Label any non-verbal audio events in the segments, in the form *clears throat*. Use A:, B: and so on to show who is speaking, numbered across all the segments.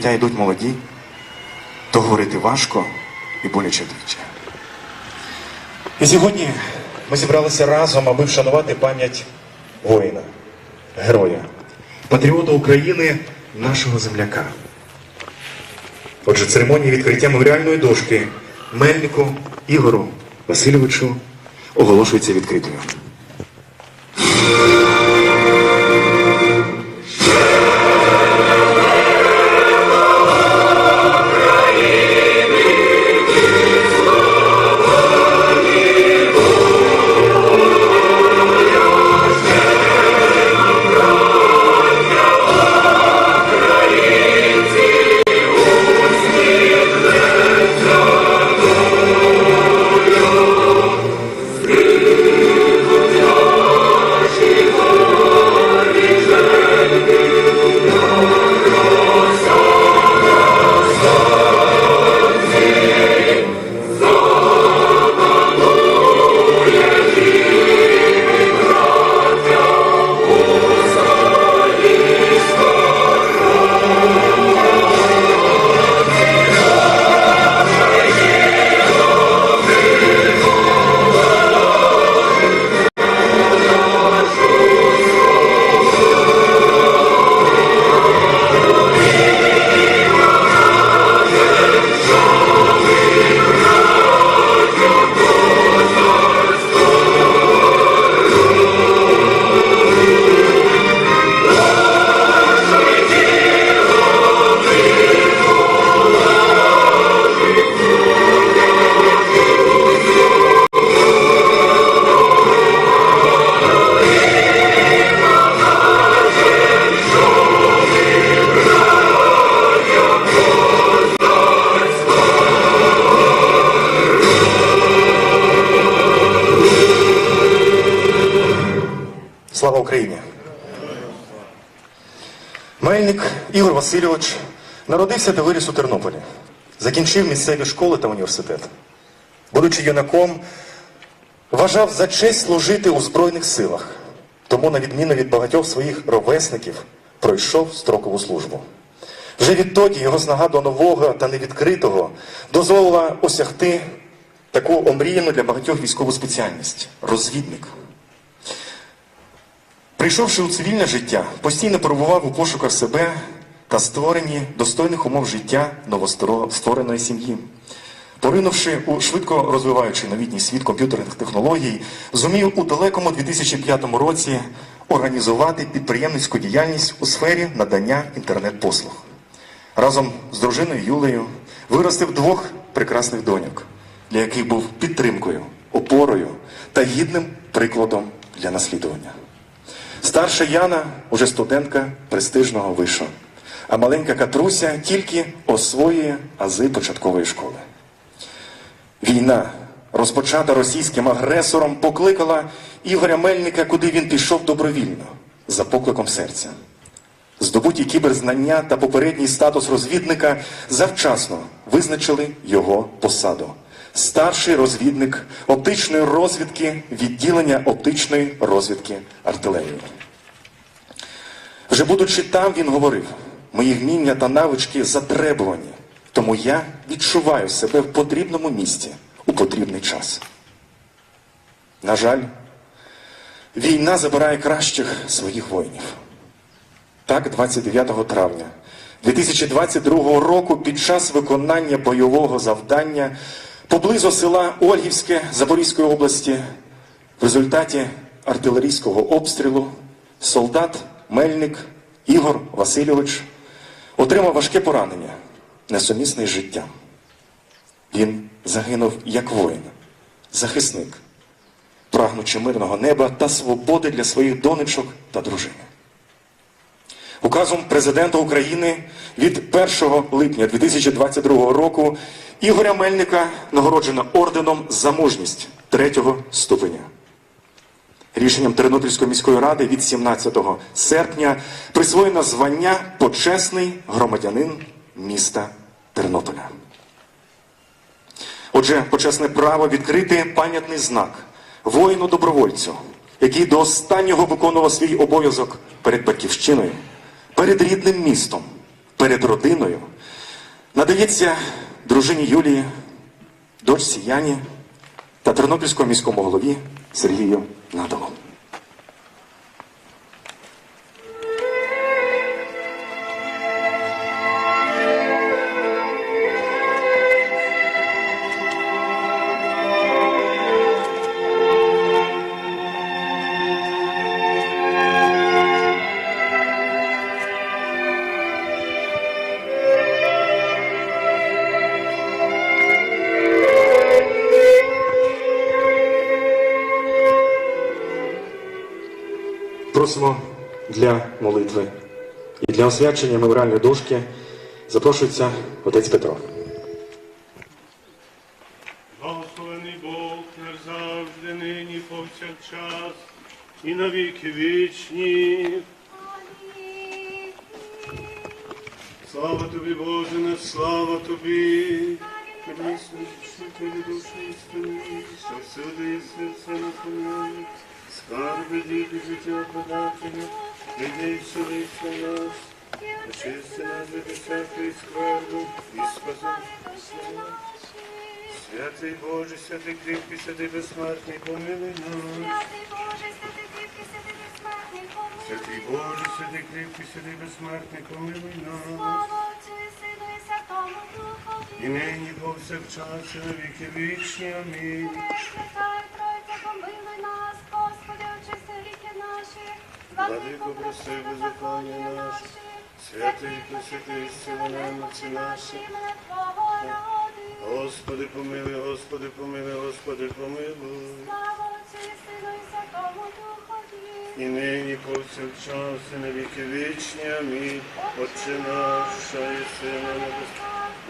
A: життя йдуть молоді, то говорити важко і боляче двічі.
B: І сьогодні ми зібралися разом, аби вшанувати пам'ять воїна, героя, патріота України, нашого земляка. Отже, церемонія відкриття меморіальної дошки Мельнику Ігору Васильовичу оголошується відкритою. Васильович народився та виріс у Тернополі. Закінчив місцеві школи та університет. Будучи юнаком, вважав за честь служити у Збройних силах. Тому, на відміну від багатьох своїх ровесників, пройшов строкову службу. Вже відтоді його знага до нового та невідкритого дозволила осягти таку омріяну для багатьох військову спеціальність розвідник. Прийшовши у цивільне життя, постійно перебував у пошуках себе та створенні достойних умов життя новоствореної сім'ї. Поринувши у швидко розвиваючий новітній світ комп'ютерних технологій, зумів у далекому 2005 році організувати підприємницьку діяльність у сфері надання інтернет-послуг. Разом з дружиною Юлею виростив двох прекрасних доньок, для яких був підтримкою, опорою та гідним прикладом для наслідування. Старша Яна уже студентка престижного вишу, а маленька Катруся тільки освоює ази початкової школи. Війна, розпочата російським агресором, покликала Ігоря Мельника, куди він пішов добровільно, за покликом серця. Здобуті кіберзнання та попередній статус розвідника завчасно визначили його посаду. Старший розвідник оптичної розвідки відділення оптичної розвідки артилерії. Вже будучи там, він говорив: мої вміння та навички затребувані, тому я відчуваю себе в потрібному місці у потрібний час. На жаль, війна забирає кращих своїх воїнів. Так, 29 травня 2022 року під час виконання бойового завдання поблизу села Ольгівське Запорізької області в результаті артилерійського обстрілу солдат Мельник Ігор Васильович отримав важке поранення, несумісне з життям. Він загинув як воїн, захисник, прагнучи мирного неба та свободи для своїх донечок та дружини. Указом президента України від 1 липня 2022 року Ігоря Мельника нагороджено орденом за мужність третього ступеня. Рішенням Тернопільської міської ради від 17 серпня присвоєно звання почесний громадянин міста Тернополя. Отже, почесне право відкрити пам'ятний знак воїну-добровольцю, який до останнього виконував свій обов'язок перед батьківщиною, перед рідним містом перед родиною надається дружині Юлії, дочці Яні та Тернопільському міському голові Сергію Надалу. Просимо для молитви і для освячення меморіальної дошки запрошується отець Петро.
C: Благословений Бог наш завжди, нині, повсякчас, і на віки вічні. Слава тобі, Боже, наш, слава тобі. Присвящу твої душі істини, що всюди є серце наповняє. Скарби подателя, прийди і селися нас. Очисти нас від всякої скверну і спаси нас. Святий Боже, святий кріпкий, святий безсмертний, помилуй нас. Святий Боже, святий кріпкий, святий безсмертний, помилуй нас. І нині повсякчас, і на віки вічні. Амінь. Владико, прости беззаконня наші, святий пресвятий, сила немоці наші. Господи, помилуй, Господи, помилуй, Господи, помилуй. І нині повсякчас, і на віки вічні. Амінь. Отче наш, що єси на небесі,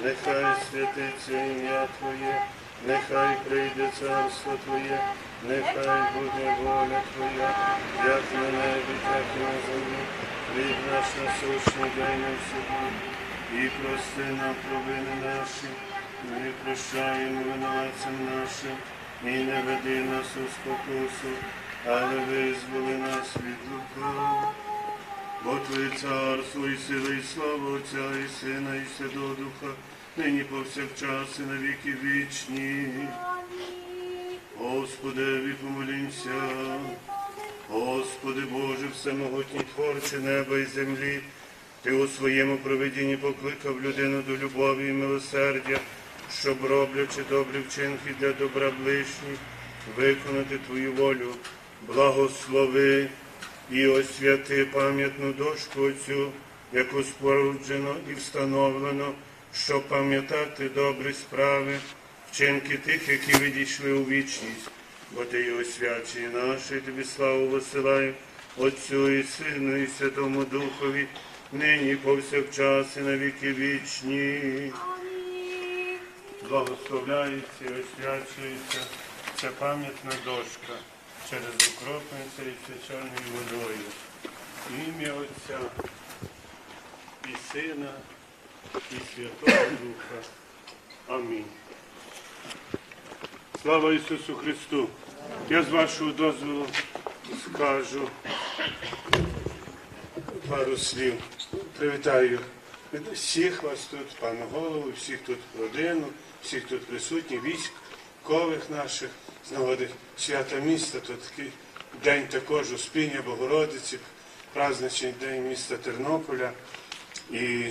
C: нехай святиться ім'я Твоє, нехай прийде царство Твоє, нехай буде воля Твоя, як на небі, так і на землі. Хліб наш насущний дай нам сьогодні, і прости нам провини наші, ми прощаємо винуватцям нашим, і не веди нас у спокусу, але визволи нас від лукавого. Бо Твоє царство і сила, і слава Отця, і Сина, і Святого Духа, нині повсякчас і на віки вічні. Господи, помолімся. Господи Боже, всемогутній творче неба і землі, Ти у своєму провидінні покликав людину до любові і милосердя, щоб, роблячи добрі вчинки для добра ближніх, виконати Твою волю, благослови і освяти пам'ятну дошку оцю, яку споруджено і встановлено, щоб пам'ятати добрі справи, вчинки тих, які відійшли у вічність, бо ти його свячий наш, і тобі славу висилаю, Отцю і Сину, і Святому Духові, нині повсякчас, і на віки вічні. Благословляється і освячується ця пам'ятна дошка через укропниця і свячальною водою. Ім'я Отця і Сина, і Святого Духа. Амінь. Слава Ісусу Христу! Я з вашого дозволу скажу пару слів. Привітаю всіх вас тут, пана голову, всіх тут родину, всіх тут присутніх, військових наших з нагоди свята міста. Тут такий день також Успіння Богородиці, праздничний день міста Тернополя і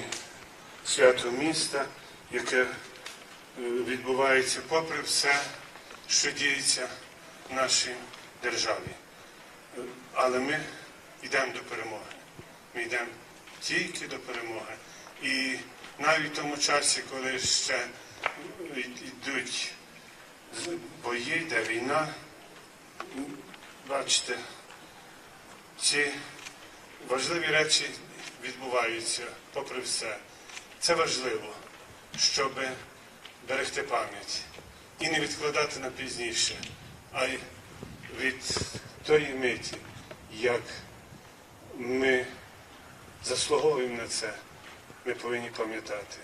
C: свято міста, яке е, відбувається попри все, що діється в нашій державі. Але ми йдемо до перемоги. Ми йдемо тільки до перемоги. І навіть в тому часі, коли ще йдуть бої, йде війна, бачите, ці важливі речі відбуваються попри все. Це важливо, щоб берегти пам'ять і не відкладати на пізніше, а й від тої миті, як ми заслуговуємо на це, ми повинні пам'ятати.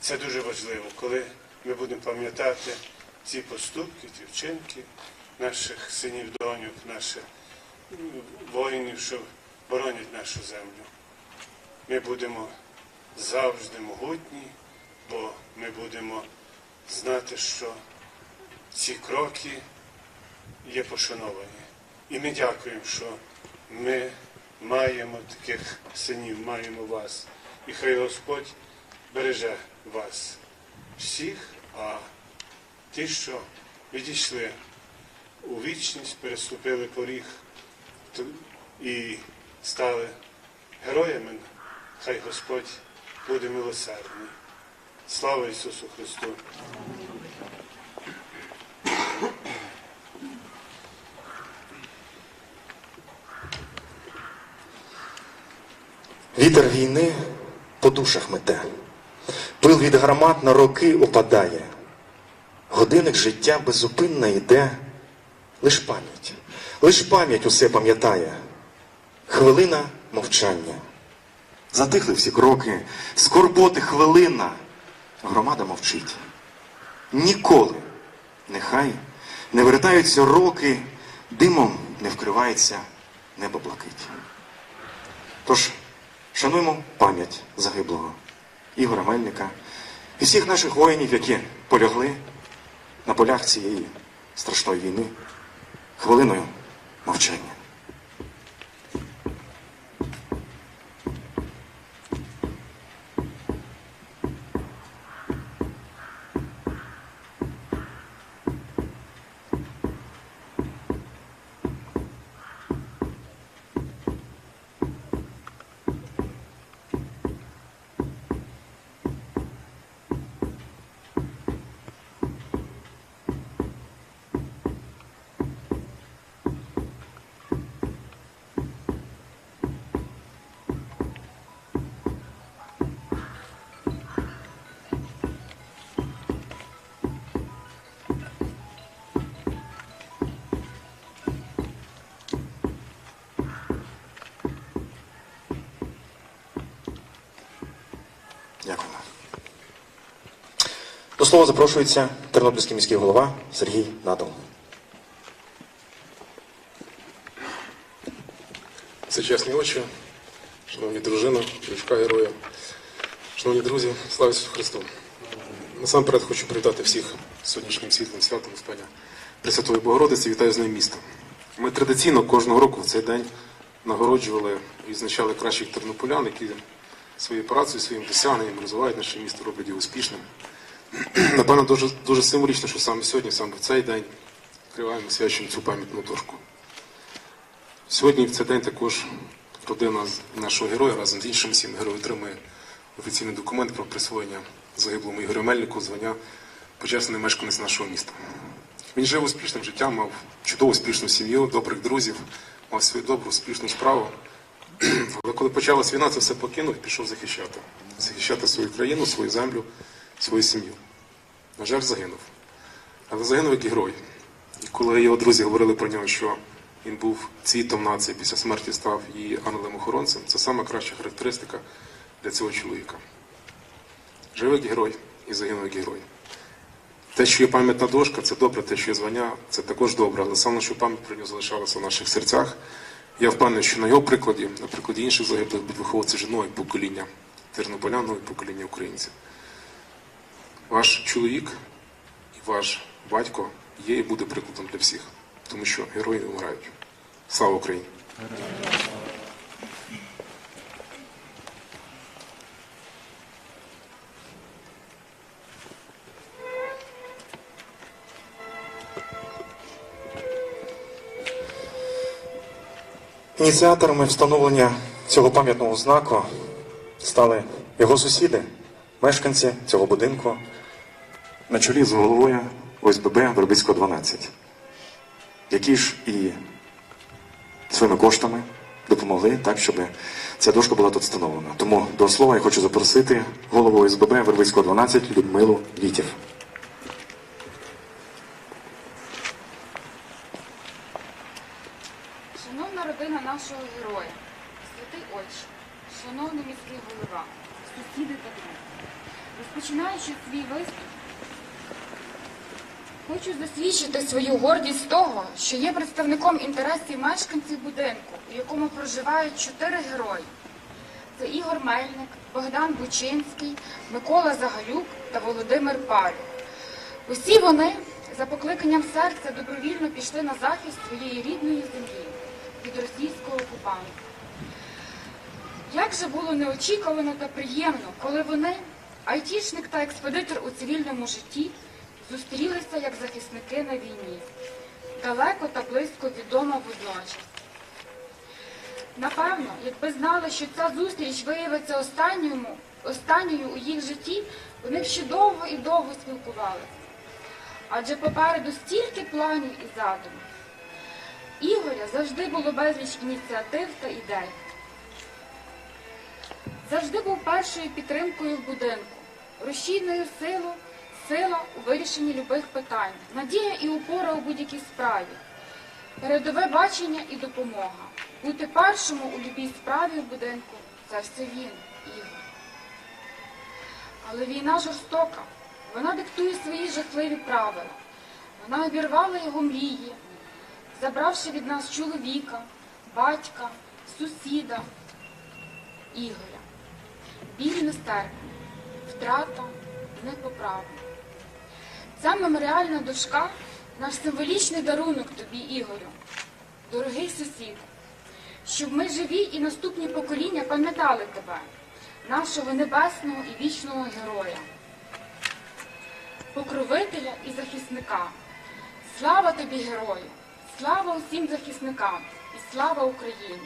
C: Це дуже важливо, коли ми будемо пам'ятати ці поступки, ці вчинки наших синів, доньок, наших воїнів, що боронять нашу землю. Ми будемо завжди могутній, бо ми будемо знати, що ці кроки є пошановані. І ми дякуємо, що ми маємо таких синів, маємо вас. І хай Господь береже вас всіх, а ті, що відійшли у вічність, переступили поріг і стали героями, хай Господь буде милосердний. Слава Ісусу Христу!
B: Вітер війни по душах мете, пил від гармат на роки опадає, годинник життя безупинно йде, лиш пам'ять, лиш пам'ять усе пам'ятає, хвилина мовчання. Затихли всі кроки, скорботи хвилина, громада мовчить. Ніколи, нехай не вертаються роки, димом не вкривається небо блакить. Тож шануємо пам'ять загиблого Ігоря Мельника і всіх наших воїнів, які полягли на полях цієї страшної війни хвилиною мовчання. До слова запрошується Тернопільський міський голова Сергій Натов.
D: Всечесні очі, шановні дружина, дочка героя, шановні друзі, слава Ісусу Христу. Насамперед хочу привітати всіх сьогоднішнім світлим святом Господня Пресвятої Богородиці. Вітаю з ним міста. Ми традиційно кожного року в цей день нагороджували і відзначали кращих тернополян, які своєю працею, своїм досягненням розвивають наше місто, роблять його успішним. *clears throat* Напевно, дуже, дуже символічно, що саме сьогодні, саме в цей день, відкриваємо свячуємо цю пам'ятну дошку. Сьогодні в цей день також родина нашого героя разом з іншими сім героїв отримує офіційний документ про присвоєння загиблому Ігорю Мельнику звання почесний мешканець нашого міста. Він жив успішним життям, мав чудову успішну сім'ю, добрих друзів, мав свою добру, успішну справу. *clears throat* Але коли почалась війна, це все покинув пішов захищати. Захищати свою країну, свою землю, свою сім'ю. На жаль, загинув. Але загинув як герой. І коли його друзі говорили про нього, що він був цвітом нації, після смерті став її ангелем-охоронцем, це саме краща характеристика для цього чоловіка. Жив як герой і загинув як герой. Те, що є пам'ятна дошка, це добре, те, що є звання, це також добре, але саме, що пам'ять про нього залишалася в наших серцях. Я впевнений, що на його прикладі, на прикладі інших загиблих, будуть виховуватися нове покоління тернополян, нове покоління українців. Ваш чоловік і ваш батько є і буде прикладом для всіх, тому що герої не вмирають. Слава Україні!
B: Ініціаторами встановлення цього пам'ятного знаку стали його сусіди, мешканці цього будинку на чолі з головою ОСББ Вербицького 12, які ж і своїми коштами допомогли так, щоб ця дошка була тут встановлена. Тому до слова я хочу запросити голову ОСББ Вербицького 12 Людмилу Вітів.
E: Шановна родина нашого героя, святий отче, шановний міський голова, сусіди та друзі, розпочинаючи свій виступ, хочу засвідчити свою гордість того, що є представником інтересів мешканців будинку, у якому проживають чотири герої. це Ігор Мельник, Богдан Бучинський, Микола Загалюк та Володимир Палюк. Усі вони за покликанням серця добровільно пішли на захист своєї рідної землі від російського окупанта. Як же було неочікувано та приємно, коли вони, айтішник та експедитор у цивільному житті, зустрілися як захисники на війні, далеко та близько відомо водночас. Напевно, якби знали, що ця зустріч виявиться останньою, останньою у їх житті, вони ще довго і довго спілкувалися. Адже попереду стільки планів і задумів. Ігоря завжди було безліч ініціатив та ідей. Завжди був першою підтримкою в будинку, рушійною силою, сила у вирішенні любих питань, надія і опора у будь-якій справі, передове бачення і допомога. Бути першому у любій справі в будинку це все він, Ігор. Але війна жорстока, вона диктує свої жахливі правила. Вона обірвала його мрії, забравши від нас чоловіка, батька, сусіда, Ігоря. Біль нестерпний, втрата непоправна. Ця меморіальна дошка наш символічний дарунок тобі, Ігорю, дорогий сусід, щоб ми живі і наступні покоління пам'ятали тебе, нашого небесного і вічного героя, покровителя і захисника. Слава тобі, герою! Слава усім захисникам і слава Україні!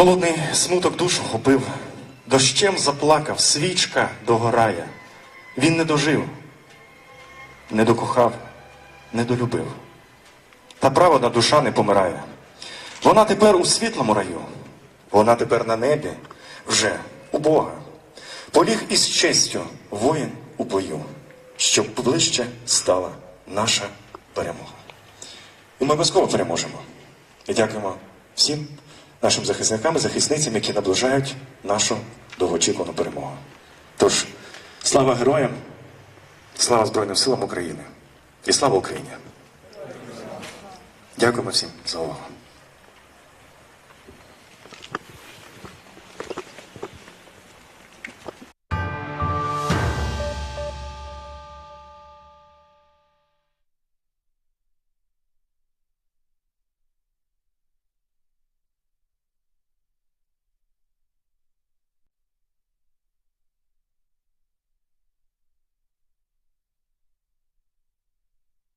B: Холодний смуток душу хопив, дощем заплакав, свічка догорає. Він не дожив, не докохав, не долюбив. Та праведна душа не помирає. Вона тепер у світлому раю, вона тепер на небі, вже у Бога. Поліг із честю воїн у бою, щоб ближче стала наша перемога. І ми обов'язково переможемо. І дякуємо всім нашим захисникам і захисницям, які наближають нашу довгоочікувану перемогу. Тож, слава героям, слава Збройним силам України і слава Україні! Дякуємо всім за увагу.